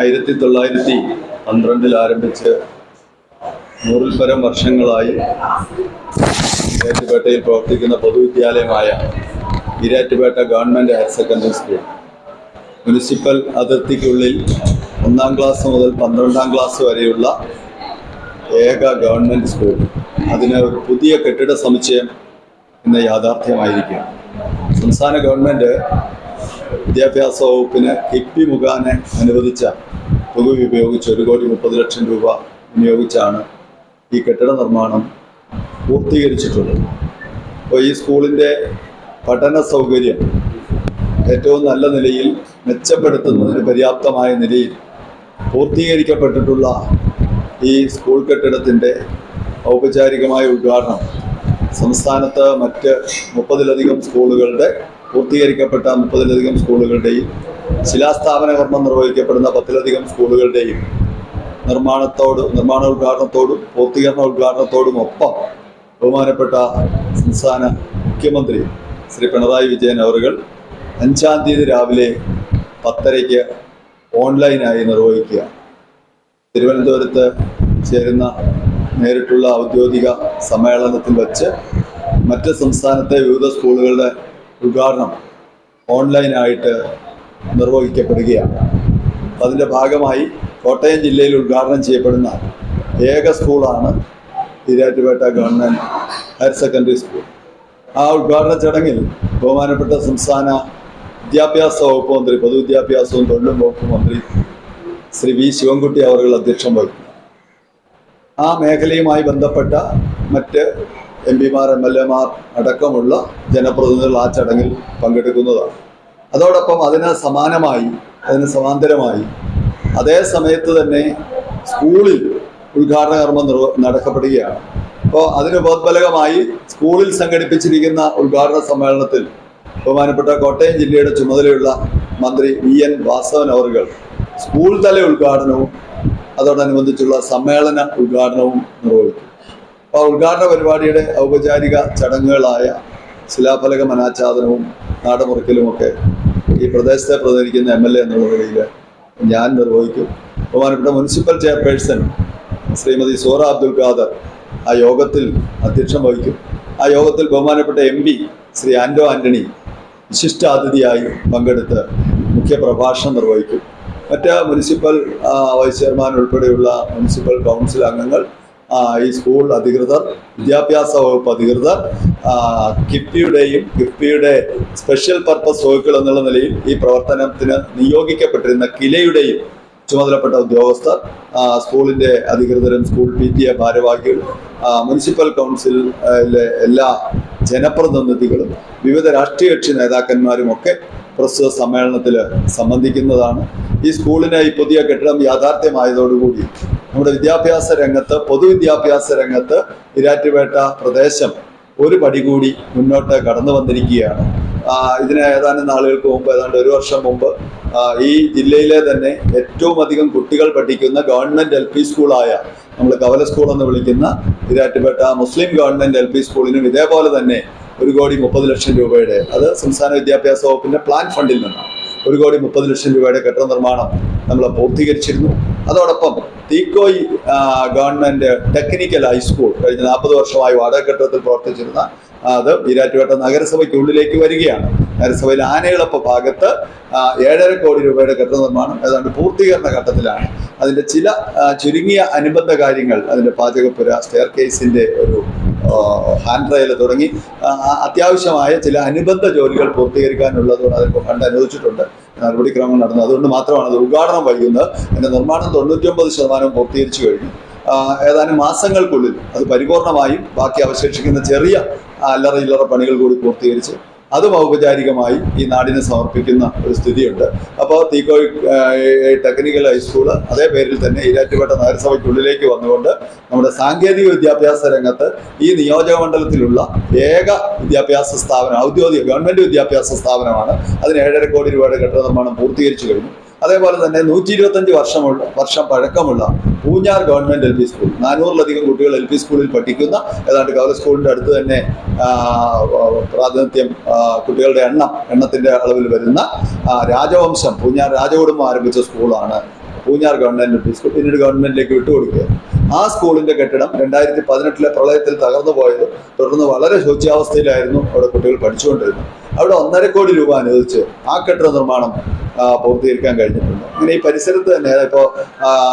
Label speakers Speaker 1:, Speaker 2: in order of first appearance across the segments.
Speaker 1: ആയിരത്തി തൊള്ളായിരത്തി പന്ത്രണ്ടിൽ ആരംഭിച്ച് നൂറിൽ പരം വർഷങ്ങളായി ഈരാറ്റുപേട്ടയിൽ പ്രവർത്തിക്കുന്ന പൊതുവിദ്യാലയമായ Erattupetta government higher secondary school. Municipal അതിർത്തിക്കുള്ളിൽ ഒന്നാം ക്ലാസ് മുതൽ പന്ത്രണ്ടാം ക്ലാസ് വരെയുള്ള ഏക ഗവൺമെന്റ് സ്കൂൾ. അതിന് ഒരു പുതിയ കെട്ടിട സമുച്ചയം ഇന്ന് യാഥാർത്ഥ്യമായിരിക്കും സംസ്ഥാന ഗവൺമെന്റ് വിദ്യാഭ്യാസ വകുപ്പിന് കിഫ്ബി മുഖാനെ അനുവദിച്ച തുക ഉപയോഗിച്ച് ഒരു കോടി മുപ്പത് ലക്ഷം രൂപ വിനിയോഗിച്ചാണ് ഈ കെട്ടിട നിർമ്മാണം പൂർത്തീകരിച്ചിട്ടുള്ളത്. അപ്പോൾ ഈ സ്കൂളിന്റെ പഠന സൗകര്യം ഏറ്റവും നല്ല നിലയിൽ മെച്ചപ്പെടുത്തുന്നതിന് പര്യാപ്തമായ നിലയിൽ പൂർത്തീകരിക്കപ്പെട്ടിട്ടുള്ള ഈ സ്കൂൾ കെട്ടിടത്തിന്റെ ഔപചാരികമായ ഉദ്ഘാടനം സംസ്ഥാനത്ത് മറ്റ് മുപ്പതിലധികം സ്കൂളുകളുടെ പൂർത്തീകരിക്കപ്പെട്ട മുപ്പതിലധികം സ്കൂളുകളുടെയും ശിലാസ്ഥാപന കർമ്മം നിർവഹിക്കപ്പെടുന്ന പത്തിലധികം സ്കൂളുകളുടെയും നിർമ്മാണത്തോട് നിർമ്മാണ ഉദ്ഘാടനത്തോടും പൂർത്തീകരണ ഉദ്ഘാടനത്തോടും ഒപ്പം ബഹുമാനപ്പെട്ട സംസ്ഥാന മുഖ്യമന്ത്രി ശ്രീ പിണറായി വിജയൻ അവറുകൾ അഞ്ചാം തീയതി രാവിലെ പത്തരയ്ക്ക് ഓൺലൈനായി നിർവഹിക്കുക. തിരുവനന്തപുരത്ത് ചേരുന്ന നേരിട്ടുള്ള ഔദ്യോഗിക സമ്മേളനത്തിൽ വച്ച് മറ്റ് സംസ്ഥാനത്തെ വിവിധ സ്കൂളുകളുടെ ഉദ്ഘാടനം ഓൺലൈനായിട്ട് നിർവഹിക്കപ്പെടുകയാണ്. അതിന്റെ ഭാഗമായി കോട്ടയം ജില്ലയിൽ ഉദ്ഘാടനം ചെയ്യപ്പെടുന്ന ഏക സ്കൂളാണ് Erattupetta government higher secondary school. ആ ഉദ്ഘാടന ചടങ്ങിൽ ബഹുമാനപ്പെട്ട സംസ്ഥാന വിദ്യാഭ്യാസ വകുപ്പ് മന്ത്രി പൊതുവിദ്യാഭ്യാസവും തൊഴിലും വകുപ്പ് മന്ത്രി ശ്രീ വി ശിവൻകുട്ടി അവർ അധ്യക്ഷം വഹിക്കും ആ മേഖലയുമായി ബന്ധപ്പെട്ട മറ്റ് എം പിമാർ എം എൽ എമാർ അടക്കമുള്ള ജനപ്രതിനിധികൾ ആ ചടങ്ങിൽ പങ്കെടുക്കുന്നതാണ്. അതോടൊപ്പം അതിന് സമാനമായി അതിന് സമാന്തരമായി. അതേ സമയത്ത് തന്നെ സ്കൂളിൽ ഉദ്ഘാടന കർമ്മം നിർവ നടക്കപ്പെടുകയാണ്. അപ്പോൾ അതിന് ഉപോത്ബലകമായി സ്കൂളിൽ സംഘടിപ്പിച്ചിരിക്കുന്ന ഉദ്ഘാടന സമ്മേളനത്തിൽ ബഹുമാനപ്പെട്ട കോട്ടയം ജില്ലയുടെ ചുമതലയുള്ള മന്ത്രി വി എൻ വാസവൻ അവറുകൾ സ്കൂൾ തല ഉദ്ഘാടനവും അതോടനുബന്ധിച്ചുള്ള സമ്മേളന ഉദ്ഘാടനവും നിർവഹിക്കും. അപ്പോൾ ഉദ്ഘാടന പരിപാടിയുടെ ഔപചാരിക ചടങ്ങുകളായ ശിലാഫലക അനാച്ഛാദനവും നാടമുറിക്കലുമൊക്കെ ഈ പ്രദേശത്തെ പ്രതിനിധിക്കുന്ന എം എൽ എ എന്നുള്ള നിലയിൽ ഞാൻ നിർവഹിക്കും. ബഹുമാനപ്പെട്ട മുനിസിപ്പൽ ചെയർപേഴ്സൺ ശ്രീമതി സോറ അബ്ദുൽ ഖാദർ ആ യോഗത്തിൽ അധ്യക്ഷം വഹിക്കും. ആ യോഗത്തിൽ ബഹുമാനപ്പെട്ട M P Shri Anto Antony വിശിഷ്ടാതിഥിയായി പങ്കെടുത്ത് മുഖ്യപ്രഭാഷണം നിർവഹിക്കും. മറ്റ് മുനിസിപ്പൽ വൈസ് ചെയർമാൻ ഉൾപ്പെടെയുള്ള മുനിസിപ്പൽ കൗൺസിൽ അംഗങ്ങൾ ഈ സ്കൂൾ അധികൃതർ വിദ്യാഭ്യാസ വകുപ്പ് അധികൃതർ കിഫ്ബിയുടെയും കിഫ്ബിയുടെ സ്പെഷ്യൽ പർപ്പസ് വകുപ്പുകൾ എന്നുള്ള നിലയിൽ ഈ പ്രവർത്തനത്തിന് നിയോഗിക്കപ്പെട്ടിരുന്ന കിലയുടെയും ചുമതലപ്പെട്ട ഉദ്യോഗസ്ഥർ സ്കൂളിന്റെ അധികൃതരും സ്കൂൾ പി ടി എ ഭാരവാഹികൾ മുനിസിപ്പൽ കൗൺസിലിലെ എല്ലാ ജനപ്രതിനിധികളും വിവിധ രാഷ്ട്രീയ കക്ഷി നേതാക്കന്മാരുമൊക്കെ പ്രസ്തുത സമ്മേളനത്തിൽ സംബന്ധിക്കുന്നതാണ്. ഈ സ്കൂളിന് ഈ പുതിയ കെട്ടിടം യാഥാർത്ഥ്യമായതോടുകൂടി നമ്മുടെ വിദ്യാഭ്യാസ രംഗത്ത് പൊതുവിദ്യാഭ്യാസ രംഗത്ത് ഇരാറ്റുപേട്ട പ്രദേശം ഒരു പടി കൂടി മുന്നോട്ട് കടന്നു വന്നിരിക്കുകയാണ്. ഇതിന് ഏതാനും നാളുകൾക്ക് മുമ്പ് ഏതാണ്ട് ഒരു വർഷം മുമ്പ് ഈ ജില്ലയിലെ തന്നെ ഏറ്റവും അധികം കുട്ടികൾ പഠിക്കുന്ന ഗവൺമെന്റ് എൽ പി സ്കൂളായ നമ്മൾ കവല സ്കൂൾ എന്ന് വിളിക്കുന്ന Erattupetta Muslim government L P സ്കൂളിനും ഇതേപോലെ തന്നെ ഒരു കോടി മുപ്പത് ലക്ഷം രൂപയുടെ അത് സംസ്ഥാന വിദ്യാഭ്യാസ വകുപ്പിന്റെ പ്ലാൻ ഫണ്ടിൽ നിന്നാണ്. ഒരു കോടി മുപ്പത് ലക്ഷം രൂപയുടെ കെട്ടിട നിർമ്മാണം നമ്മൾ പൂർത്തീകരിച്ചിരുന്നു. അതോടൊപ്പം തീക്കോയി ഗവൺമെന്റ് ടെക്നിക്കൽ ഹൈസ്കൂൾ കഴിഞ്ഞ നാൽപ്പത് വർഷമായി വാടകഘട്ടത്തിൽ പ്രവർത്തിച്ചിരുന്ന അത് ഈരാറ്റുപേട്ട നഗരസഭയ്ക്കുള്ളിലേക്ക് വരികയാണ്. നഗരസഭയിലെ ആനയിളപ്പ് ഭാഗത്ത് ഏഴര കോടി രൂപയുടെ കെട്ടിട നിർമ്മാണം ഏതാണ്ട് പൂർത്തീകരണ ഘട്ടത്തിലാണ്. അതിന്റെ ചില ചുരുങ്ങിയ അനുബന്ധ കാര്യങ്ങൾ അതിന്റെ പാചകപ്പുര സ്റ്റെയർ കേസിന്റെ ഒരു ഹാൻഡ് റെയിൽ തുടങ്ങി അത്യാവശ്യമായ ചില അനുബന്ധ ജോലികൾ പൂർത്തീകരിക്കാനുള്ളത് അതിപ്പോൾ ഫണ്ട് അനുവദിച്ചിട്ടുണ്ട്. നടപടിക്രമങ്ങൾ നടന്നത്. അതുകൊണ്ട് മാത്രമാണ് അത് ഉദ്ഘാടനം വൈകുന്നത്. അതിന്റെ നിർമ്മാണം തൊണ്ണൂറ്റിയൊമ്പത് ശതമാനം പൂർത്തീകരിച്ചു കഴിഞ്ഞു. ഏതാനും മാസങ്ങൾക്കുള്ളിൽ അത് പരിപൂർണമായും ബാക്കി അവശേഷിക്കുന്ന ചെറിയ അല്ലറ ഇല്ലറ പണികൾ കൂടി പൂർത്തീകരിച്ച് അതും ഔപചാരികമായി ഈ നാടിന് സമർപ്പിക്കുന്ന ഒരു സ്ഥിതിയുണ്ട്. അപ്പോൾ തീക്കോയി ടെക്നിക്കൽ ഹൈസ്കൂൾ അതേ പേരിൽ തന്നെ ഈരാറ്റുപേട്ട നഗരസഭയ്ക്കുള്ളിലേക്ക് വന്നുകൊണ്ട് നമ്മുടെ സാങ്കേതിക വിദ്യാഭ്യാസ രംഗത്ത് ഈ നിയോജക മണ്ഡലത്തിലുള്ള ഏക വിദ്യാഭ്യാസ സ്ഥാപനം ഔദ്യോഗിക ഗവൺമെന്റ് വിദ്യാഭ്യാസ സ്ഥാപനമാണ്. അതിന് ഏഴര കോടി രൂപയുടെ കെട്ടിട നിർമ്മാണം പൂർത്തീകരിച്ചു കഴിഞ്ഞു. അതേപോലെ തന്നെ നൂറ്റി ഇരുപത്തഞ്ച് വർഷമുള്ള വർഷം പഴക്കമുള്ള Poonjar government L P school. നാനൂറിലധികം കുട്ടികൾ എൽ പി സ്കൂളിൽ പഠിക്കുന്ന ഏതാണ്ട് കവല സ്കൂളിന്റെ അടുത്ത് തന്നെ പ്രാതിനിധ്യം കുട്ടികളുടെ എണ്ണം എണ്ണത്തിന്റെ അളവിൽ വരുന്ന രാജവംശം പൂഞ്ഞാർ രാജകുടുംബം ആരംഭിച്ച സ്കൂളാണ് Poonjar government L P school. പിന്നീട് ഗവൺമെന്റിലേക്ക് വിട്ടുകൊടുക്കുക. ആ സ്കൂളിന്റെ കെട്ടിടം രണ്ടായിരത്തി പതിനെട്ടിലെ പ്രളയത്തിൽ തകർന്നു പോയത് തുടർന്ന് വളരെ ശോച്യാവസ്ഥയിലായിരുന്നു അവിടെ കുട്ടികൾ പഠിച്ചുകൊണ്ടിരുന്നത്. അവിടെ ഒന്നര കോടി രൂപ അനുവദിച്ച് ആ കെട്ടിട നിർമ്മാണം പൂർത്തീകരിക്കാൻ കഴിഞ്ഞിട്ടുണ്ട്. അങ്ങനെ ഈ പരിസരത്ത് തന്നെ ഇപ്പോൾ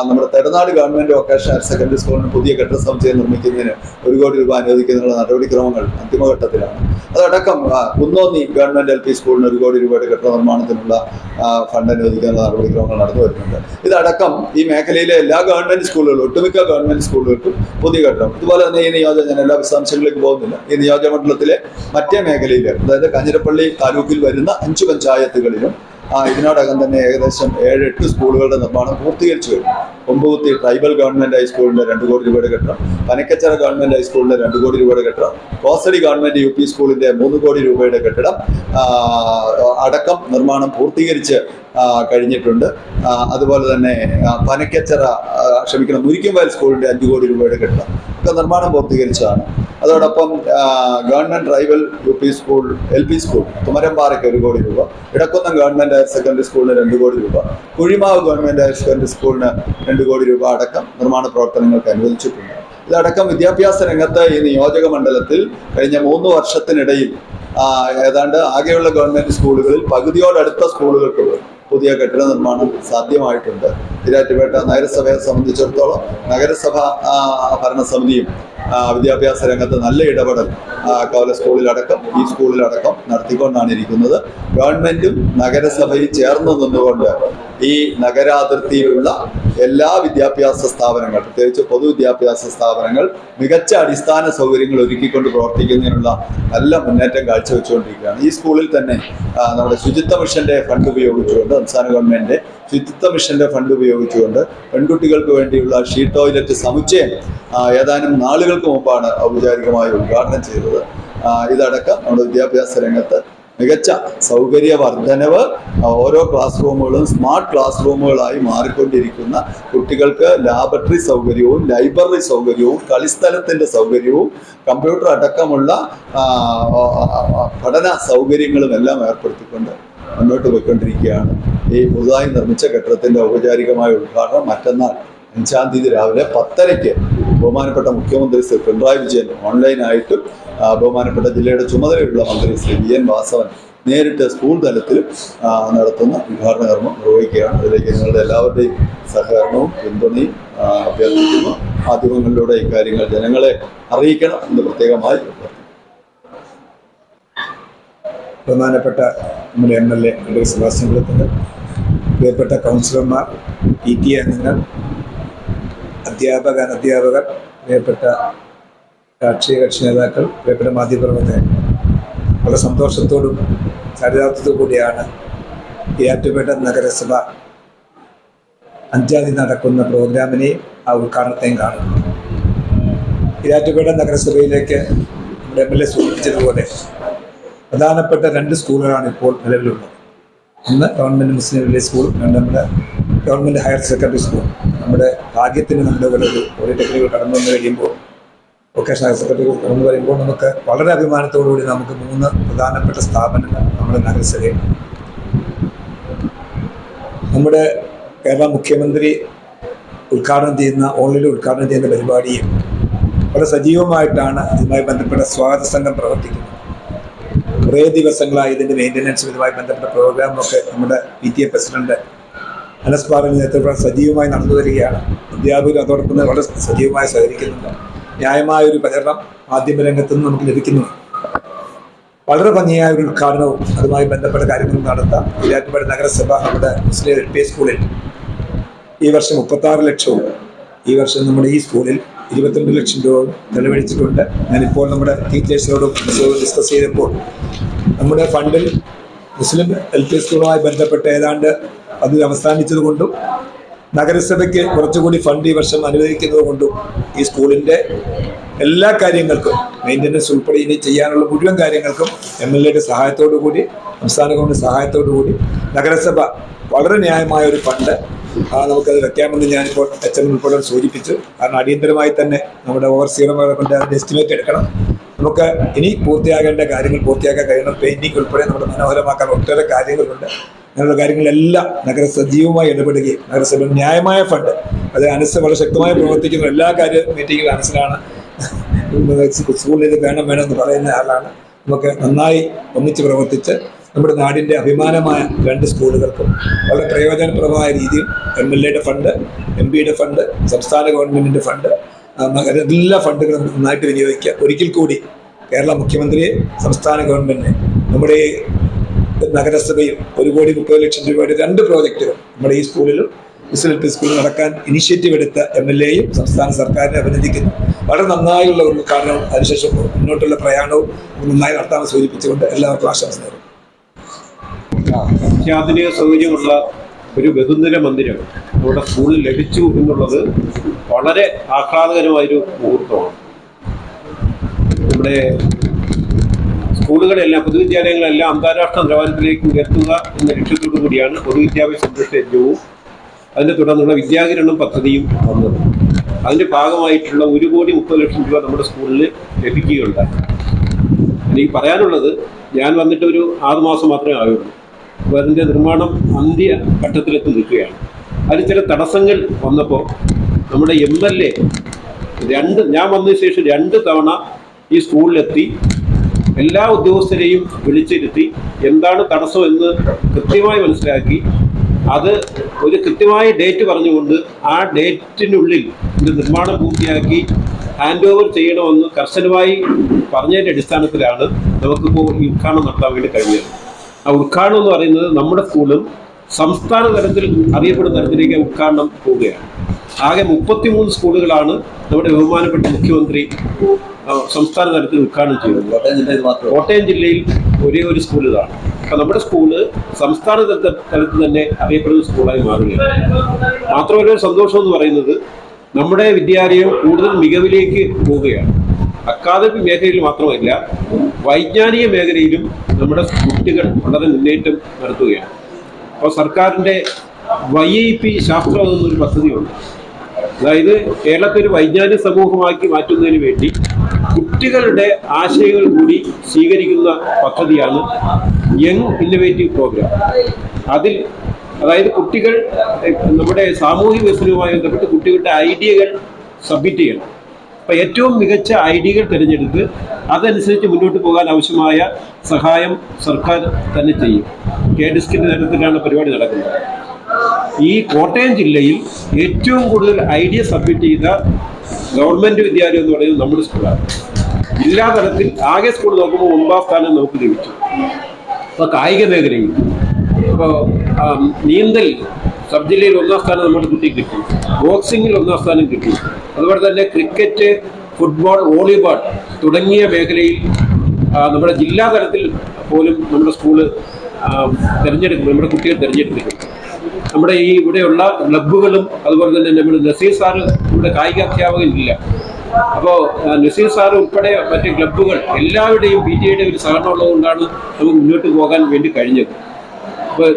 Speaker 1: നമ്മുടെ Thedanad government vocational higher secondary സ്കൂളിന് പുതിയ കെട്ടിട സമുച്ചയം നിർമ്മിക്കുന്നതിന് ഒരു കോടി രൂപ അനുവദിക്കുന്നതിനുള്ള നടപടിക്രമങ്ങൾ അന്തിമഘട്ടത്തിലാണ്. അതടക്കം കുന്നോന്നി ഗവൺമെന്റ് എൽ പി സ്കൂളിന് ഒരു കോടി രൂപയുടെ കെട്ടിട നിർമ്മാണത്തിനുള്ള ഫണ്ട് അനുവദിക്കാനുള്ള നടപടിക്രമങ്ങൾ നടന്നു വരുന്നുണ്ട്. ഇതടക്കം ഈ മേഖലയിലെ എല്ലാ ഗവൺമെന്റ് സ്കൂളുകളും ഒട്ടുമിക്ക ഗവൺമെന്റ് സ്കൂളുകൾക്കും പുതിയ കെട്ടിടം. ഇതുപോലെ തന്നെ ഈ നിയോജക ഞാൻ എല്ലാ വിശദാംശങ്ങളിലേക്ക് പോകുന്നില്ല. ഈ നിയോജക മണ്ഡലത്തിലെ മറ്റേ മേഖലയിൽ അതായത് കാഞ്ഞിരപ്പള്ളി താലൂക്കിൽ വരുന്ന അഞ്ച് പഞ്ചായത്തുകളിലും ഇതിനോടകം തന്നെ ഏകദേശം ഏഴ് എട്ട് സ്കൂളുകളുടെ നിർമ്മാണം പൂർത്തീകരിച്ചു കഴിഞ്ഞു. ഒമ്പകുത്തി ട്രൈബൽ ഗവൺമെന്റ് ഹൈസ്കൂളിന്റെ രണ്ട് കോടി രൂപയുടെ കെട്ടിടം പനക്കച്ചറ ഗവൺമെന്റ് ഹൈസ്കൂളിന്റെ രണ്ട് കോടി രൂപയുടെ കെട്ടിടം കോസടി ഗവൺമെന്റ് യു പി സ്കൂളിന്റെ മൂന്ന് കോടി രൂപയുടെ കെട്ടിടം അടക്കം നിർമ്മാണം പൂർത്തീകരിച്ച് കഴിഞ്ഞിട്ടുണ്ട്. അതുപോലെ തന്നെ പനക്കച്ചറ ക്ഷമിക്കണം മുരിക്കുംവയൽ സ്കൂളിന്റെ അഞ്ച് കോടി രൂപയുടെ കെട്ടിടം ഒക്കെ നിർമ്മാണം പൂർത്തീകരിച്ചതാണ്. അതോടൊപ്പം government tribal U P school L P school തുമരമ്പാറയ്ക്ക് ഒരു കോടി രൂപ. ഇടക്കുന്നം ഗവൺമെന്റ് ഹയർ സെക്കൻഡറി സ്കൂളിന് രണ്ട് കോടി രൂപ. കുഴിമാവ് ഗവൺമെന്റ് ഹയർ സെക്കൻഡറി സ്കൂളിന് രണ്ട് കോടി രൂപ അടക്കം നിർമ്മാണ പ്രവർത്തനങ്ങൾക്ക് അനുവദിച്ചിട്ടുണ്ട്. ഇതടക്കം വിദ്യാഭ്യാസ രംഗത്ത് ഈ നിയോജക മണ്ഡലത്തിൽ കഴിഞ്ഞ മൂന്ന് വർഷത്തിനിടയിൽ ഏതാണ്ട് ആകെയുള്ള ഗവൺമെന്റ് സ്കൂളുകളിൽ പകുതിയോടടുത്ത സ്കൂളുകൾക്ക് പുതിയ കെട്ടിട നിർമ്മാണം സാധ്യമായിട്ടുണ്ട്. ഇരാറ്റുപേട്ട നഗരസഭയെ സംബന്ധിച്ചിടത്തോളം നഗരസഭ ഭരണസമിതിയും വിദ്യാഭ്യാസ രംഗത്ത് നല്ല ഇടപെടൽ കവല സ്കൂളിലടക്കം ഈ സ്കൂളിലടക്കം നടത്തിക്കൊണ്ടാണ് ഇരിക്കുന്നത്. ഗവൺമെന്റും നഗരസഭയും ചേർന്ന് നിന്നുകൊണ്ട് ഈ നഗരാതിർത്തിയിലുള്ള എല്ലാ വിദ്യാഭ്യാസ സ്ഥാപനങ്ങൾ പ്രത്യേകിച്ച് പൊതുവിദ്യാഭ്യാസ സ്ഥാപനങ്ങൾ മികച്ച അടിസ്ഥാന സൗകര്യങ്ങൾ ഒരുക്കിക്കൊണ്ട് പ്രവർത്തിക്കുന്നതിനുള്ള നല്ല മുന്നേറ്റം കാഴ്ചവെച്ചുകൊണ്ടിരിക്കുകയാണ്. ഈ സ്കൂളിൽ തന്നെ നമ്മുടെ ശുചിത്വ മിഷന്റെ ഫണ്ട് ഉപയോഗിച്ചുകൊണ്ട് സംസ്ഥാന ഗവൺമെന്റിന്റെ ശുചിത്വ മിഷന്റെ ഫണ്ട് ഉപയോഗിച്ചുകൊണ്ട് പെൺകുട്ടികൾക്ക് വേണ്ടിയുള്ള ഷീ ടോയ്ലറ്റ് സമുച്ചയം ഏതാനും നാളുകൾക്ക് മുമ്പാണ് ഔപചാരികമായി ഉദ്ഘാടനം ചെയ്തത്. ഇതടക്കം നമ്മുടെ വിദ്യാഭ്യാസ രംഗത്ത് മികച്ച സൗകര്യ വർധനവ് ഓരോ ക്ലാസ് റൂമുകളും സ്മാർട്ട് ക്ലാസ് റൂമുകളായി മാറിക്കൊണ്ടിരിക്കുന്ന കുട്ടികൾക്ക് ലാബറട്ടറി സൗകര്യവും ലൈബ്രറി സൗകര്യവും കളിസ്ഥലത്തിന്റെ സൗകര്യവും കമ്പ്യൂട്ടർ അടക്കമുള്ള പഠന സൗകര്യങ്ങളും എല്ലാം ഏർപ്പെടുത്തിക്കൊണ്ട് മുന്നോട്ട് പോയിക്കൊണ്ടിരിക്കുകയാണ്. ഈ പുതുതായി നിർമ്മിച്ച കെട്ടിടത്തിന്റെ ഔപചാരികമായ ഉദ്ഘാടനം മറ്റന്നാൾ അഞ്ചാം തീയതി രാവിലെ പത്തരയ്ക്ക് ബഹുമാനപ്പെട്ട മുഖ്യമന്ത്രി ശ്രീ പിണറായി വിജയൻ ഓൺലൈനായിട്ടും ബഹുമാനപ്പെട്ട ജില്ലയുടെ ചുമതലയുള്ള മന്ത്രി ശ്രീ വി എൻ വാസവൻ നേരിട്ട് സ്കൂൾ തലത്തിൽ നടത്തുന്ന ഉദ്ഘാടന കർമ്മം നിർവഹിക്കുകയാണ്. അതിലേക്ക് നിങ്ങളുടെ എല്ലാവരുടെയും സഹകരണവും പിന്തുണയും അഭ്യർത്ഥിക്കുന്നു. മാധ്യമങ്ങളിലൂടെ ഇക്കാര്യങ്ങൾ ജനങ്ങളെ അറിയിക്കണം എന്ന് പ്രത്യേകമായി അഭ്യർത്ഥിക്കുന്നു.
Speaker 2: ബഹുമാനപ്പെട്ട നമ്മുടെ M L A adv Subhash ചന്ദ്രത്തിന് പ്രിയപ്പെട്ട കൗൺസിലർമാർ ഇ ടി അംഗങ്ങൾ അധ്യാപക അനധ്യാപകർ പ്രിയപ്പെട്ട രാഷ്ട്രീയ കക്ഷി നേതാക്കൾ പ്രിയപ്പെട്ട മാധ്യമപ്രവർത്തകർ വളരെ സന്തോഷത്തോടും ചരിതാർത്ഥത്തോടു കൂടിയാണ് ഈയാറ്റുപേട്ട നഗരസഭ അഞ്ചാം തീയതി നടക്കുന്ന പ്രോഗ്രാമിനെയും ആ ഉദ്ഘാടനത്തെയും കാണുന്നു ഈരാറ്റുപേട്ട നഗരസഭയിലേക്ക് നമ്മുടെ എം എൽ എ സൂചിപ്പിച്ചതുപോലെ പ്രധാനപ്പെട്ട രണ്ട് സ്കൂളുകളാണ് ഇപ്പോൾ നിലവിലുള്ളത്. ഒന്ന് ഗവൺമെന്റ് മുസ്ലിം വില്ലേജ് സ്കൂൾ രണ്ട് നമ്മുടെ ഗവൺമെന്റ് ഹയർ സെക്കൻഡറി സ്കൂൾ. നമ്മുടെ ഭാഗ്യത്തിന് നമ്മുടെ ഇവിടെ ഒരു പോളിടെക്നിക്കൽ കടന്നു വന്നു കഴിയുമ്പോൾ വൊക്കേഷണൽ ഹയർ സെക്കൻഡറി സ്കൂൾ കടന്നു വരുമ്പോൾ നമുക്ക് വളരെ അഭിമാനത്തോടുകൂടി നമുക്ക് മൂന്ന് പ്രധാനപ്പെട്ട സ്ഥാപനങ്ങൾ നമ്മുടെ നഗരസഭയിൽ. നമ്മുടെ കേരള മുഖ്യമന്ത്രി ഉദ്ഘാടനം ചെയ്യുന്ന ഓൺലൈനിൽ ഉദ്ഘാടനം ചെയ്യുന്ന പരിപാടിയും വളരെ സജീവമായിട്ടാണ് ഇതുമായി ബന്ധപ്പെട്ട സ്വാഗത സംഘം പ്രവർത്തിക്കുന്നത്. കുറേ ദിവസങ്ങളായി ഇതിന്റെ മെയിന്റനൻസും ഇതുമായി ബന്ധപ്പെട്ട പ്രോഗ്രാമൊക്കെ നമ്മുടെ P T A president Anas ബാറിന്റെ നേതൃത്വം സജീവമായി നടന്നു വരികയാണ്. അധ്യാപകർ അതോടൊപ്പം വളരെ സജീവമായി സഹകരിക്കുന്നുണ്ട്. ന്യായമായ ഒരു പ്രചരണം മാധ്യമ രംഗത്തു നിന്ന് നമുക്ക് ലഭിക്കുന്നു. വളരെ ഭംഗിയായ ഒരു ഉദ്ഘാടനവും അതുമായി ബന്ധപ്പെട്ട കാര്യങ്ങൾ നടത്താം. ഇരാറ്റുപേട്ട നഗരസഭ നമ്മുടെ മുസ്ലിം എൽ പി സ്കൂളിൽ ഈ വർഷം മുപ്പത്താറ് ലക്ഷവും ഈ വർഷം നമ്മുടെ ഈ സ്കൂളിൽ ഇരുപത്തിരണ്ട് ലക്ഷം രൂപ ചെലവഴിച്ചിട്ടുണ്ട്. ഞാനിപ്പോൾ നമ്മുടെ ടീച്ചേഴ്സിനോടും ഡിസ്കസ് ചെയ്തപ്പോൾ നമ്മുടെ ഫണ്ടിൽ മുസ്ലിം എൽ പി സ്കൂളുമായി ബന്ധപ്പെട്ട് ഏതാണ്ട് അത് അവസാനിച്ചതുകൊണ്ടും നഗരസഭയ്ക്ക് കുറച്ചുകൂടി ഫണ്ട് ഈ വർഷം അനുവദിക്കുന്നത് കൊണ്ടും ഈ സ്കൂളിന്റെ എല്ലാ കാര്യങ്ങൾക്കും മെയിന്റനൻസ് ഉൾപ്പെടെ ഇനി ചെയ്യാനുള്ള മുഴുവൻ കാര്യങ്ങൾക്കും എം എൽ എയുടെ സഹായത്തോടു കൂടി സംസ്ഥാന ഗവൺമെന്റ് സഹായത്തോടു കൂടി നഗരസഭ വളരെ ന്യായമായ ഒരു ഫണ്ട് നമുക്കത് വെക്കാമെന്ന് ഞാനിപ്പോൾ എച്ച് എം ഉൾപ്പെടെ സൂചിപ്പിച്ചു. കാരണം അടിയന്തരമായി തന്നെ നമ്മുടെ ഓവർസീറന്മാരെ കൊണ്ട് അതിന്റെ എസ്റ്റിമേറ്റ് എടുക്കണം. നമുക്ക് ഇനി പൂർത്തിയാകേണ്ട കാര്യങ്ങൾ പൂർത്തിയാക്കാൻ കഴിയണം. പെയിന്റിംഗ് ഉൾപ്പെടെ നമ്മുടെ മനോഹരമാക്കാൻ ഒട്ടേറെ കാര്യങ്ങളുണ്ട്. അങ്ങനെയുള്ള കാര്യങ്ങളെല്ലാം നഗര സജീവമായി ഇടപെടുകയും നഗരസഭ ന്യായമായ ഫണ്ട് അത് അനസ് വളരെ ശക്തമായി പ്രവർത്തിക്കുന്ന എല്ലാ കാര്യ മീറ്റിംഗിലും അനസിലാണ് സ്കൂളിൽ വേണം വേണം എന്ന് പറയുന്ന ആളാണ്. നമുക്ക് നന്നായി ഒന്നിച്ച് പ്രവർത്തിച്ച് നമ്മുടെ നാടിന്റെ അഭിമാനമായ രണ്ട് സ്കൂളുകൾക്കും വളരെ പ്രയോജനപ്രദമായ രീതിയിൽ എം എൽ എയുടെ ഫണ്ട് എം പിയുടെ ഫണ്ട് സംസ്ഥാന ഗവൺമെന്റിന്റെ ഫണ്ട് എല്ലാ ഫണ്ടുകളും നന്നായിട്ട് വിനിയോഗിക്കുക. ഒരിക്കൽ കൂടി കേരള മുഖ്യമന്ത്രിയെ സംസ്ഥാന ഗവൺമെന്റിനെ നമ്മുടെ നഗരസഭയും ഒരു കോടി മുപ്പത് ലക്ഷം രൂപയുടെ രണ്ട് പ്രോജക്റ്റുകൾ നമ്മുടെ ഈ സ്കൂളിലും പി സ്കൂളിൽ നടക്കാൻ ഇനിഷ്യേറ്റീവ് എടുത്ത എം എൽ എയും സംസ്ഥാന സർക്കാരിനെ അഭിനന്ദിക്കുന്നു. വളരെ നന്നായുള്ള ഒരു ഉദ്ഘാടനവും അതിനുശേഷം മുന്നോട്ടുള്ള പ്രയാണവും നന്നായി നടത്താമെന്ന് സൂചിപ്പിച്ചുകൊണ്ട് എല്ലാവർക്കും ആശംസ
Speaker 3: അത്യാധുനിക സൗകര്യമുള്ള ഒരു ബഹുനില മന്ദിരം നമ്മുടെ സ്കൂളിൽ ലഭിച്ചു എന്നുള്ളത് വളരെ ആഹ്ലാദകരമായൊരു മുഹൂർത്തമാണ്. നമ്മുടെ സ്കൂളുകളെല്ലാം പൊതുവിദ്യാലയങ്ങളെല്ലാം അന്താരാഷ്ട്ര നിലവാരത്തിലേക്ക് ഉയർത്തുക എന്ന ലക്ഷ്യത്തോടു കൂടിയാണ് പൊതുവിദ്യാഭ്യാസ സംരക്ഷണ യജ്ഞവും അതിനെ തുടർന്നുള്ള വിദ്യാകിരണം പദ്ധതിയും വന്നത്. അതിന്റെ ഭാഗമായിട്ടുള്ള ഒരു കോടി മുപ്പത് ലക്ഷം രൂപ നമ്മുടെ സ്കൂളിൽ ലഭിക്കുകയുണ്ടായി. എനിക്ക് പറയാനുള്ളത് ഞാൻ വന്നിട്ട് ഒരു ആറ് മാസം മാത്രമേ ആയുള്ളൂ. അപ്പോൾ അതിന്റെ നിർമ്മാണം അന്ത്യ ഘട്ടത്തിലെത്തി നിൽക്കുകയാണ്. അതിൽ ചില തടസ്സങ്ങൾ വന്നപ്പോൾ നമ്മുടെ എം എൽ എ രണ്ട് ഞാൻ വന്നതിന് ശേഷം രണ്ട് തവണ ഈ സ്കൂളിലെത്തി എല്ലാ ഉദ്യോഗസ്ഥരെയും വിളിച്ചിരുത്തി എന്താണ് തടസ്സം എന്ന് കൃത്യമായി മനസ്സിലാക്കി. അത് ഒരു കൃത്യമായ ഡേറ്റ് പറഞ്ഞുകൊണ്ട് ആ ഡേറ്റിനുള്ളിൽ ഇത് നിർമ്മാണം പൂർത്തിയാക്കി ഹാൻഡ് ഓവർ ചെയ്യണമെന്ന് കർശനമായി പറഞ്ഞതിന്റെ അടിസ്ഥാനത്തിലാണ് നമുക്കിപ്പോൾ ഈ ഉദ്ഘാടനം നടത്താൻ വേണ്ടി കഴിഞ്ഞത്. ആ ഉദ്ഘാടനം എന്ന് പറയുന്നത് നമ്മുടെ സ്കൂളും സംസ്ഥാന തലത്തിൽ അറിയപ്പെടുന്ന തരത്തിലേക്ക് ഉദ്ഘാടനം പോവുകയാണ്. ആകെ മുപ്പത്തിമൂന്ന് സ്കൂളുകളാണ് നമ്മുടെ ബഹുമാനപ്പെട്ട മുഖ്യമന്ത്രി സംസ്ഥാന തലത്തിൽ ഉദ്ഘാടനം ചെയ്തത്.
Speaker 1: കോട്ടയം ജില്ലയിൽ
Speaker 3: ഒരേ ഒരു സ്കൂൾ ഇതാണ് അപ്പൊ നമ്മുടെ സ്കൂൾ സംസ്ഥാന തലത്തിൽ തലത്തിൽ തന്നെ അറിയപ്പെടുന്ന സ്കൂളായി മാറുകയാണ്. മാത്രമല്ല ഒരു സന്തോഷം എന്ന് പറയുന്നത് നമ്മുടെ വിദ്യാലയം കൂടുതൽ മികവിലേക്ക് പോവുകയാണ്. അക്കാദമിക് മേഖലയിൽ മാത്രമല്ല വൈജ്ഞാനിക മേഖലയിലും നമ്മുടെ കുട്ടികൾ വളരെ മുന്നേറ്റം നടത്തുകയാണ്. അപ്പോൾ സർക്കാരിന്റെ വൈ ഐ പി ശാസ്ത്രം എന്നൊരു പദ്ധതിയുണ്ട്. അതായത് കേരളത്തെ ഒരു വൈജ്ഞാനിക സമൂഹമാക്കി മാറ്റുന്നതിന് വേണ്ടി കുട്ടികളുടെ ആശയങ്ങൾ കൂടി സ്വീകരിക്കുന്ന പദ്ധതിയാണ് യങ് ഇന്നവേറ്റീവ് പ്രോഗ്രാം. അതിൽ അതായത് കുട്ടികൾ നമ്മുടെ സാമൂഹിക വികസനവുമായി ബന്ധപ്പെട്ട് കുട്ടികളുടെ ഐഡിയകൾ സബ്മിറ്റ് ചെയ്യണം. അപ്പൊ ഏറ്റവും മികച്ച ഐഡിയകൾ തിരഞ്ഞെടുത്ത് അതനുസരിച്ച് മുന്നോട്ട് പോകാൻ ആവശ്യമായ സഹായം സർക്കാർ തന്നെ ചെയ്യും. കെ ഡിസ്കിന്റെ നേതൃത്വത്തിലാണ് പരിപാടി നടക്കുന്നത്. ഈ കോട്ടയം ജില്ലയിൽ ഏറ്റവും കൂടുതൽ ഐഡിയ സബ്മിറ്റ് ചെയ്ത ഗവൺമെന്റ് വിദ്യാലയം എന്ന് പറയുന്നത് നമ്മുടെ സ്കൂളാണ്. ജില്ലാ തലത്തിൽ ആകെ സ്കൂൾ നോക്കുമ്പോൾ ഒമ്പതാം സ്ഥാനം നമുക്ക് ലഭിച്ചു. അപ്പോൾ കായിക മേഖലയിൽ. ഇപ്പോൾ നീന്തൽ സബ് ജില്ലയിൽ ഒന്നാം സ്ഥാനം നമ്മുടെ കുട്ടി കിട്ടി. ബോക്സിങ്ങിൽ ഒന്നാം സ്ഥാനം കിട്ടി. അതുപോലെ തന്നെ ക്രിക്കറ്റ് ഫുട്ബോൾ വോളിബോൾ തുടങ്ങിയ മേഖലയിൽ നമ്മുടെ ജില്ലാ തലത്തിൽ പോലും നമ്മുടെ സ്കൂൾ തിരഞ്ഞെടുക്കും നമ്മുടെ കുട്ടികൾ തിരഞ്ഞെടുത്തിട്ടുണ്ട്. നമ്മുടെ ഈ ഇവിടെയുള്ള ക്ലബ്ബുകളും അതുപോലെ തന്നെ നമ്മുടെ നസീർ സാർ നമ്മുടെ കായിക അധ്യാപകൻ ഇല്ല. അപ്പോൾ നസീർ സാർ ഉൾപ്പെടെ മറ്റ് ക്ലബ്ബുകൾ എല്ലാവരുടെയും പി ടി ഐയുടെ ഒരു സഹകരണം ഉള്ളതുകൊണ്ടാണ് നമുക്ക് മുന്നോട്ട് പോകാൻ വേണ്ടി കഴിഞ്ഞത്.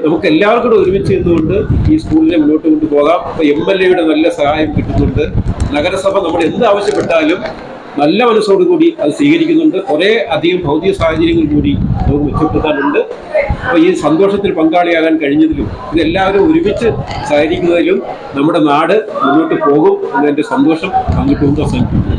Speaker 3: നമുക്ക് എല്ലാവർക്കും കൂടെ ഒരുമിച്ച് നിന്നുകൊണ്ട് ഈ സ്കൂളിനെ മുന്നോട്ട് കൊണ്ടുപോകാം. അപ്പോൾ എം എൽ എയുടെ നല്ല സഹായം കിട്ടുന്നുണ്ട്. നഗരസഭ നമ്മൾ എന്ത് ആവശ്യപ്പെട്ടാലും നല്ല മനസ്സോടുകൂടി അത് സ്വീകരിക്കുന്നുണ്ട്. കുറേ അധികം ഭൗതിക സാഹചര്യങ്ങൾ കൂടി നമുക്ക് മെച്ചപ്പെടുത്താനുണ്ട്. അപ്പോൾ ഈ സന്തോഷത്തിൽ പങ്കാളിയാകാൻ കഴിഞ്ഞതിലും ഇതെല്ലാവരും ഒരുമിച്ച് സഹകരിക്കുന്നതിലും നമ്മുടെ നാട് മുന്നോട്ട് പോകും എന്നതിന്റെ സന്തോഷം പങ്കിട്ടുകൊണ്ട് അവസാനിപ്പിക്കുന്നു.